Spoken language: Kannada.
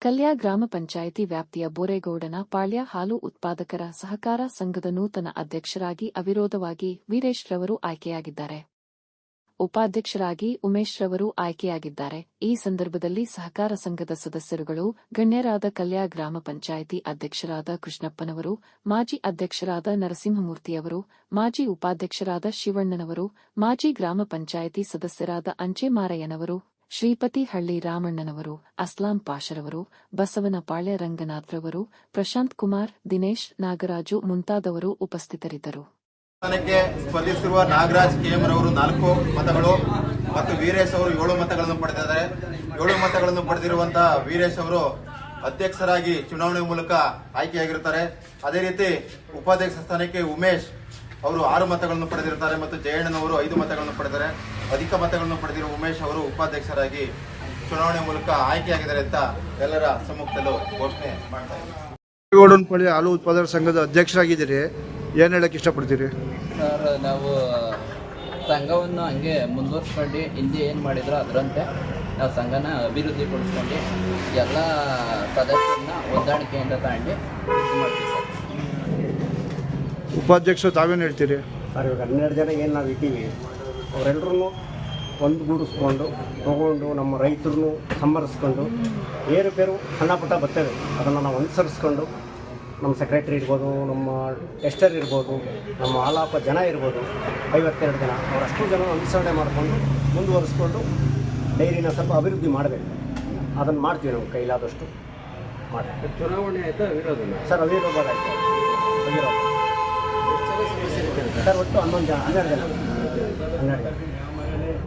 ಕಲ್ಯಾ ಗ್ರಾಮ ಪಂಚಾಯಿತಿ ವ್ಯಾಪ್ತಿಯ ಬೋರೇಗೌಡನ ಪಾಳ್ಯ ಹಾಲು ಉತ್ಪಾದಕರ ಸಹಕಾರ ಸಂಘದ ನೂತನ ಅಧ್ಯಕ್ಷರಾಗಿ ಅವಿರೋಧವಾಗಿ ವೀರೇಶ್ ರವರು ಆಯ್ಕೆಯಾಗಿದ್ದಾರೆ. ಉಪಾಧ್ಯಕ್ಷರಾಗಿ ಉಮೇಶ್ ರವರು ಆಯ್ಕೆಯಾಗಿದ್ದಾರೆ. ಈ ಸಂದರ್ಭದಲ್ಲಿ ಸಹಕಾರ ಸಂಘದ ಸದಸ್ಯರುಗಳು, ಗಣ್ಯರಾದ ಕಲ್ಯಾ ಗ್ರಾಮ ಪಂಚಾಯಿತಿ ಅಧ್ಯಕ್ಷರಾದ ಕೃಷ್ಣಪ್ಪನವರು, ಮಾಜಿ ಅಧ್ಯಕ್ಷರಾದ ನರಸಿಂಹಮೂರ್ತಿಯವರು ಮಾಜಿ ಉಪಾಧ್ಯಕ್ಷರಾದ ಶಿವಣ್ಣನವರು, ಮಾಜಿ ಗ್ರಾಮ ಪಂಚಾಯಿತಿ ಸದಸ್ಯರಾದ ಅಂಚೆ ಮಾರಯ್ಯನವರು ಶ್ರೀಪತಿ ಹಳ್ಳಿ ರಾಮಣ್ಣನವರು, ಅಸ್ಲಾಂ ಪಾಷರವರು ಬಸವನಪಾಳ್ಯ ರಂಗನಾಥ್ರವರು, ಪ್ರಶಾಂತ್ ಕುಮಾರ್, ದಿನೇಶ್ ನಾಗರಾಜು ಮುಂತಾದವರು ಉಪಸ್ಥಿತರಿದ್ದರು. ಸ್ಪರ್ಧಿಸಿರುವ ನಾಗರಾಜ್ ಕೆಎಂ ರವರು ನಾಲ್ಕು ಮತಗಳು ಮತ್ತು ವೀರೇಶ್ ಅವರು ಏಳು ಮತಗಳನ್ನು ಪಡೆದಿದ್ದಾರೆ. ಏಳು ಮತಗಳನ್ನು ಪಡೆದಿರುವಂತಹ ವೀರೇಶ್ ಅವರು ಅಧ್ಯಕ್ಷರಾಗಿ ಚುನಾವಣೆ ಮೂಲಕ ಆಯ್ಕೆಯಾಗಿರುತ್ತಾರೆ. ಅದೇ ರೀತಿ ಉಪಾಧ್ಯಕ್ಷ ಸ್ಥಾನಕ್ಕೆ ಉಮೇಶ್ ಅವರು ಆರು ಮತಗಳನ್ನು ಪಡೆದಿರುತ್ತಾರೆ ಮತ್ತು ಜಯಣ್ಣನವರು ಐದು ಮತಗಳನ್ನು ಪಡೆದಿದ್ದಾರೆ. ಅಧಿಕ ಮತಗಳನ್ನು ಪಡೆದಿರುವ ಉಮೇಶ್ ಅವರು ಉಪಾಧ್ಯಕ್ಷರಾಗಿ ಚುನಾವಣೆ ಮೂಲಕ ಆಯ್ಕೆಯಾಗಿದ್ದಾರೆ ಅಂತ ಎಲ್ಲರ ಸಮ್ಮುಖದಲ್ಲೂ ಘೋಷಣೆ ಮಾಡ್ತಾ ಇದ್ದಾರೆ. ಪಳ್ಳಿ ಹಾಲು ಉತ್ಪಾದಕರ ಸಂಘದ ಅಧ್ಯಕ್ಷರಾಗಿದ್ದೀರಿ. ಏನು ಹೇಳಕ್ಕೆ ಇಷ್ಟಪಡ್ತೀರಿ? ಸರ್ ನಾವು ಸಂಘವನ್ನು ಹಂಗೆ ಮುಂದುವರ್ಸ್ಕೊಂಡು ಹಿಂದೆ ಏನು ಮಾಡಿದ್ರು ಅದರಂತೆ ನಾವು ಸಂಘನ ಅಭಿವೃದ್ಧಿಪಡಿಸ್ಕೊಂಡು ಎಲ್ಲ ಸದಸ್ಯರನ್ನ ಹೊಂದಾಣಿಕೆಯಿಂದ ತಗೊಂಡು ಇದು ಮಾಡ್ತೀವಿ ಸರ್. ಉಪಾಧ್ಯಕ್ಷರು ತಾವೇನು ಹೇಳ್ತೀರಿ? ಸರ್ ಇವಾಗ ಹನ್ನೆರಡು ಜನ ಏನು ನಾವು ಇದ್ದೀವಿ. ಅವರೆಲ್ಲರೂ ಒಂದುಗೂಡಿಸ್ಕೊಂಡು ತಗೊಂಡು ನಮ್ಮ ರೈತರನ್ನು ಸಂಬರಿಸ್ಕೊಂಡು ಏರುಪೇರು ಸಣ್ಣ ಪುಟ್ಟ ಬರ್ತೇವೆ. ಅದನ್ನು ನಾವು ಅನುಸರಿಸ್ಕೊಂಡು ನಮ್ಮ ಸೆಕ್ರೆಟ್ರಿ ಇರ್ಬೋದು ನಮ್ಮ ಟೆಸ್ಟರ್ ಇರ್ಬೋದು ನಮ್ಮ ಆಲಾಪ ಜನ ಇರ್ಬೋದು ಐವತ್ತೆರಡು ಜನ ಅವರಷ್ಟು ಜನ ಅನುಸರಣೆ ಮಾಡಿಕೊಂಡು ಮುಂದುವರಿಸ್ಕೊಂಡು ಡೈರಿನ ಸ್ವಲ್ಪ ಅಭಿವೃದ್ಧಿ ಮಾಡಬೇಕು. ಅದನ್ನು ಮಾಡ್ತೀವಿ ನಾವು ಕೈಲಾದಷ್ಟು ಮಾಡ್ತೀವಿ. ಚುನಾವಣೆ ಆಯಿತಾ ವಿರೋಧ ಸರ್ ಅವಿರೋಧ ಆಯಿತು. ಅವಿರೋಧ. ಸರ್ ಒಟ್ಟು ಹನ್ನೊಂದು ಜನ ಹನ್ನೆರಡು ಜನ. 離れて